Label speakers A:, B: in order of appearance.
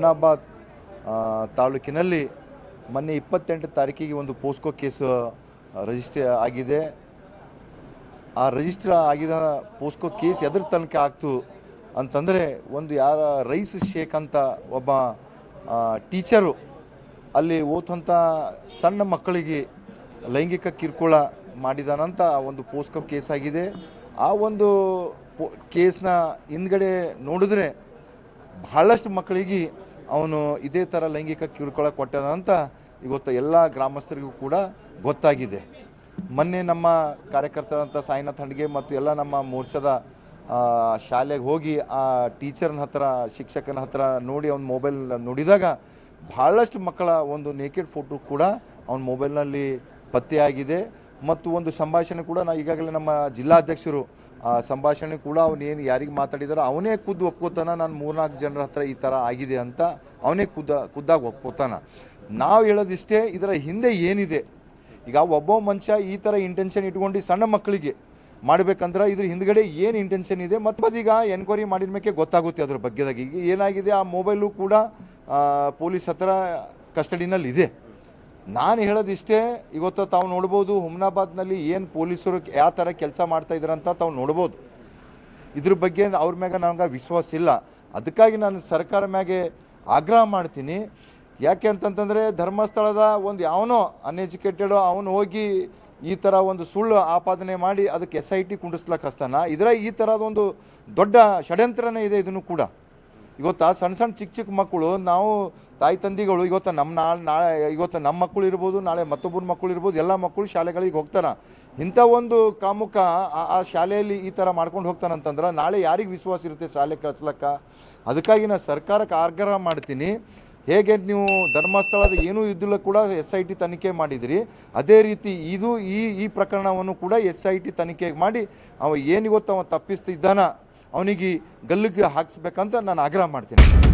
A: ಹುಮ್ನಾಬಾದ್ ತಾಲೂಕಿನಲ್ಲಿ ಮೊನ್ನೆ ಇಪ್ಪತ್ತೆಂಟು ತಾರೀಕಿಗೆ ಒಂದು ಪೋಸ್ಕೋ ಕೇಸ್ ರಿಜಿಸ್ಟರ್ ಆಗಿದೆ. ಆ ರಿಜಿಸ್ಟರ್ ಆಗಿದ ಪೋಸ್ಕೋ ಕೇಸ್ ಎದ್ರ ತನಕ ಆಗ್ತು ಅಂತಂದರೆ ಒಂದು ಯಾರ, ರೈಸ್ ಶೇಖ್ ಅಂತ ಒಬ್ಬ ಟೀಚರು ಅಲ್ಲಿ ಓದುವಂಥ ಸಣ್ಣ ಮಕ್ಕಳಿಗೆ ಲೈಂಗಿಕ ಕಿರುಕುಳ ಮಾಡಿದಾನಂತ ಒಂದು ಪೋಸ್ಕೋ ಕೇಸ್ ಆಗಿದೆ. ಆ ಒಂದು ಕೇಸ್ನ ಹಿಂದ್ಗಡೆ ನೋಡಿದ್ರೆ ಬಹಳಷ್ಟು ಮಕ್ಕಳಿಗೆ ಅವನು ಇದೇ ಥರ ಲೈಂಗಿಕ ಕಿರುಕುಳ ಕೊಟ್ಟನ ಅಂತ ಇವತ್ತು ಎಲ್ಲ ಗ್ರಾಮಸ್ಥರಿಗೂ ಕೂಡ ಗೊತ್ತಾಗಿದೆ. ಮೊನ್ನೆ ನಮ್ಮ ಕಾರ್ಯಕರ್ತರಂಥ ಸಾಯಿನಾಥ್ ಹಂಡ್ಗೆ ಮತ್ತು ಎಲ್ಲ ನಮ್ಮ ಮೋರ್ಚಾದ ಶಾಲೆಗೆ ಹೋಗಿ ಆ ಟೀಚರ್ನ ಹತ್ರ, ಶಿಕ್ಷಕನ ಹತ್ರ ನೋಡಿ ಅವ್ನ ಮೊಬೈಲ್ ನೋಡಿದಾಗ ಭಾಳಷ್ಟು ಮಕ್ಕಳ ಒಂದು ನೇಕೆಡ್ ಫೋಟೋ ಕೂಡ ಅವನ ಮೊಬೈಲ್ನಲ್ಲಿ ಪತ್ತೆಯಾಗಿದೆ. ಮತ್ತು ಒಂದು ಸಂಭಾಷಣೆ ಕೂಡ ನಾ ಈಗಾಗಲೇ ನಮ್ಮ ಜಿಲ್ಲಾಧ್ಯಕ್ಷರು, ಆ ಸಂಭಾಷಣೆ ಕೂಡ ಅವನೇನು ಯಾರಿಗೆ ಮಾತಾಡಿದಾರೋ ಅವನೇ ಖುದ್ದು ಒಪ್ಕೋತಾನ, ನಾನು ಮೂರ್ನಾಲ್ಕು ಜನರ ಹತ್ರ ಈ ಥರ ಆಗಿದೆ ಅಂತ ಅವನೇ ಖುದ್ದ, ಖುದ್ದಾಗಿ ಒಪ್ಕೋತಾನ. ನಾವು ಹೇಳೋದಿಷ್ಟೇ, ಇದರ ಹಿಂದೆ ಏನಿದೆ? ಈಗ ಒಬ್ಬ ಮನುಷ್ಯ ಈ ಥರ ಇಂಟೆನ್ಷನ್ ಇಟ್ಕೊಂಡು ಸಣ್ಣ ಮಕ್ಕಳಿಗೆ ಮಾಡಬೇಕಂದ್ರೆ ಇದ್ರ ಹಿಂದ್ಗಡೆ ಏನು ಇಂಟೆನ್ಷನ್ ಇದೆ? ಮತ್ತು ಅದೀಗ ಎನ್ಕ್ವೈರಿ ಮಾಡಿದ ಮೇಲೆ ಗೊತ್ತಾಗುತ್ತೆ ಅದ್ರ ಬಗ್ಗೆದಾಗಿ. ಈಗ ಏನಾಗಿದೆ, ಆ ಮೊಬೈಲು ಕೂಡ ಪೊಲೀಸ್ ಹತ್ರ ಕಸ್ಟಡಿನಲ್ಲಿ ಇದೆ ನಾನು ಹೇಳೋದಿಷ್ಟೇ, ಇವತ್ತು ತಾವು ನೋಡ್ಬೋದು ಹುಮ್ನಾಬಾದ್ನಲ್ಲಿ ಏನು ಪೊಲೀಸರು ಯಾವ ಥರ ಕೆಲಸ ಮಾಡ್ತಾ ಇದ್ರಂತ ತಾವು ನೋಡ್ಬೋದು. ಇದ್ರ ಬಗ್ಗೆ ಅವ್ರ ಮ್ಯಾಗ ನನಗೆ ವಿಶ್ವಾಸ ಇಲ್ಲ. ಅದಕ್ಕಾಗಿ ನಾನು ಸರ್ಕಾರ ಮ್ಯಾಗೆ ಆಗ್ರಹ ಮಾಡ್ತೀನಿ. ಯಾಕೆ ಅಂತಂತಂದರೆ ಧರ್ಮಸ್ಥಳದ ಒಂದು ಯಾವನೋ ಅನ್ಎಜುಕೇಟೆಡ್ ಅವನು ಹೋಗಿ ಈ ಥರ ಒಂದು ಸುಳ್ಳು ಆಪಾದನೆ ಮಾಡಿ ಅದಕ್ಕೆ ಎಸ್ ಐ ಟಿ ಕುಂಡಿಸ್ಲಕ್ಕೆ ಹಸ್ತಾನ. ಇದರ ಈ ಥರದೊಂದು ದೊಡ್ಡ ಷಡ್ಯಂತ್ರನೇ ಇದೆ ಇದನ್ನು ಕೂಡ. ಇವತ್ತು ಸಣ್ಣ ಸಣ್ಣ ಚಿಕ್ಕ ಚಿಕ್ಕ ಮಕ್ಕಳು, ನಾವು ತಾಯಿ ತಂದಿಗಳು, ಇವತ್ತು ನಮ್ಮ ನಾಳೆ ನಾಳೆ, ಇವತ್ತು ನಮ್ಮ ಮಕ್ಕಳು ಇರ್ಬೋದು, ನಾಳೆ ಮತ್ತೊಬ್ಬರ ಮಕ್ಕಳು ಇರ್ಬೋದು, ಎಲ್ಲ ಮಕ್ಕಳು ಶಾಲೆಗಳಿಗೆ ಹೋಗ್ತಾರೆ. ಇಂಥ ಒಂದು ಕಾಮುಖ ಆ- ಆ ಶಾಲೆಯಲ್ಲಿ ಈ ಥರ ಮಾಡ್ಕೊಂಡು ಹೋಗ್ತಾನಂತಂದ್ರೆ ನಾಳೆ ಯಾರಿಗೆ ವಿಶ್ವಾಸ ಇರುತ್ತೆ ಶಾಲೆ ಕಳಿಸ್ಲಕ್ಕ? ಅದಕ್ಕಾಗಿ ನಾನು ಸರ್ಕಾರಕ್ಕೆ ಆಗ್ರಹ ಮಾಡ್ತೀನಿ. ಹೇಗೆ ನೀವು ಧರ್ಮಸ್ಥಳದ ಏನೂ ಇದ್ದಿಲ್ಲ ಕೂಡ ಎಸ್ ಐ ಟಿ ತನಿಖೆ ಮಾಡಿದಿರಿ. ಅದೇ ರೀತಿ ಇದು ಈ ಈ ಪ್ರಕರಣವನ್ನು ಕೂಡ ಎಸ್ ಐ ಟಿ ತನಿಖೆ ಮಾಡಿ ಅವ ಏನಿಗೊತ್ತವ ತಪ್ಪಿಸ್ತಿದ್ದಾನ. ಅವನಿಗೆ ಗಲ್ಲಿಗೆ ಹಾಕಿಸ್ಬೇಕಂತ ನಾನು ಆಗ್ರಹ ಮಾಡ್ತೀನಿ.